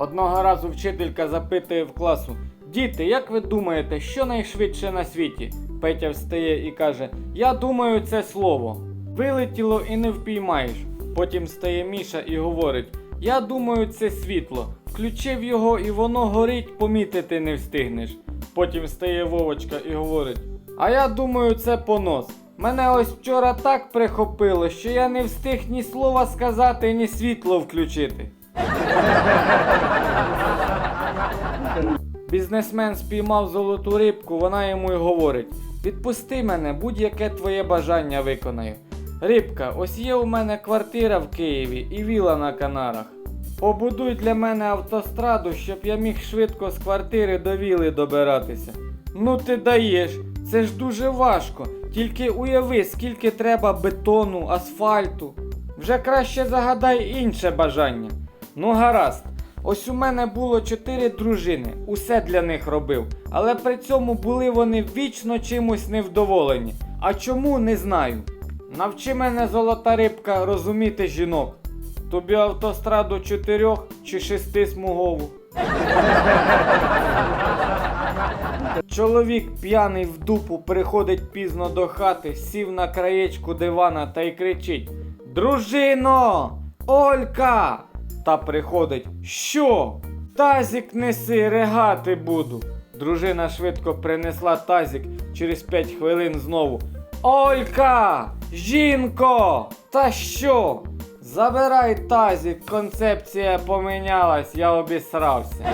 Одного разу вчителька запитує в класу: Діти, як ви думаєте, що найшвидше на світі? Петя встає і каже: Я думаю, це слово. Вилетіло і не впіймаєш. Потім стає Міша і говорить: Я думаю, це світло. Включив його і воно горить, помітити не встигнеш. Потім стає Вовочка і говорить: А я думаю, це понос. Мене ось вчора так прихопило, що я не встиг ні слова сказати, ні світло включити. Бізнесмен спіймав золоту рибку, вона йому й говорить: Відпусти мене, будь-яке твоє бажання виконаю. Рибка, ось є у мене квартира в Києві і віла на Канарах. Побудуй для мене автостраду, щоб я міг швидко з квартири до віли добиратися. Ну ти даєш, це ж дуже важко. Тільки уяви, скільки треба бетону, асфальту. Вже краще загадай інше бажання. Ну гаразд. Ось у мене було чотири дружини, усе для них робив, але при цьому були вони вічно чимось невдоволені. А чому не знаю. Навчи мене, золота рибка, розуміти жінок. Тобі автостраду чотирьох чи шести смугову. Чоловік п'яний в дупу приходить пізно до хати, сів на краєчку дивана та й кричить: Дружино! Олька! Та приходить, що? Тазік неси, регати буду. Дружина швидко принесла тазік, через п'ять хвилин знову. Олька! Жінко! Та що? Забирай тазік, концепція помінялась, я обісрався.